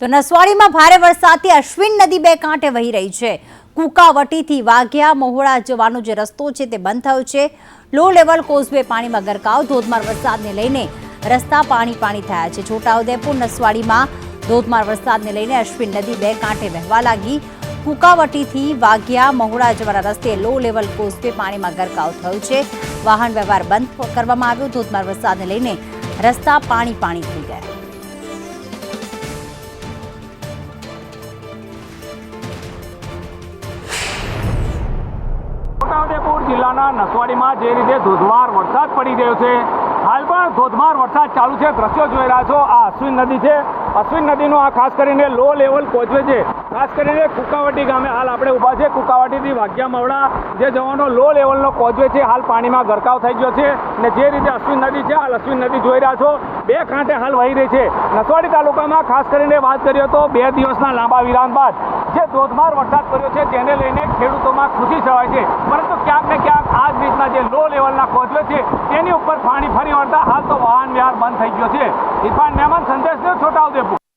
તો નસવાડીમાં ભારે વરસાદથી અશ્વિન નદી બે કાંઠે વહી રહી છે. કુકાવટીથી વાઘિયા, મહોડા જવાનો જે રસ્તો છે તે બંધ થયો છે. લો લેવલ કોઝવે પાણીમાં ગરકાવ, ધોધમાર વરસાદને લઈને રસ્તા પાણી પાણી થયા છે. છોટાઉદેપુર, નસવાડીમાં ધોધમાર વરસાદને લઈને અશ્વિન નદી બે કાંઠે વહેવા લાગી. કુકાવટીથી વાઘિયા, મહોડા જવાના રસ્તે લો લેવલ કોઝવે પાણીમાં ગરકાવ થયો છે. વાહન વ્યવહાર બંધ કરવામાં આવ્યો. ધોધમાર વરસાદને લઈને રસ્તા પાણી પાણી થઈ ગયા. જિલ્લાના નસવાડીમાં જે રીતે ધોધમાર વરસાદ પડી રહ્યો છે હાલ પણ ધોધમાર વરસાદ ચાલુ છે. દ્રશ્યો જોઈ રહ્યા છો. આ અશ્વિન નદી છે. અશ્વિન નદીનો આ ખાસ કરીને લો લેવલ કોચવે છે. ખાસ કરીને કુકાવટી ગામે હાલ આપણે ઊભા છે કુકાવટીથી વાઘ્યા મવડા જે જવાનો લો લેવલનો કોચવે છે, હાલ પાણીમાં ગરકાવ થઈ ગયો છે ને જે રીતે અશ્વિન નદી છે, હાલ અશ્વિન નદી જોઈ રહ્યા છો. બે કાંઠે હાલ વહી રહી છે. નસવાડી તાલુકામાં ખાસ કરીને વાત કરીએ તો બે દિવસના લાંબા વિરામ બાદ જે ધોધમાર વરસાદ પડ્યો છે તેને લઈને ખેડૂતોમાં ખુશી છવાય છે. પરંતુ ક્યાંક ને ક્યાંક આ જ રીતના જે લો લેવલના કોચવે છે. તેની ઉપર પાણી ફરી વળતા હાલ તો વાહન વ્યવહાર બંધ થઈ ગયો છે. ઇરફાન મહેમાન સંદેશ દેવ છોટાઉદેપુર.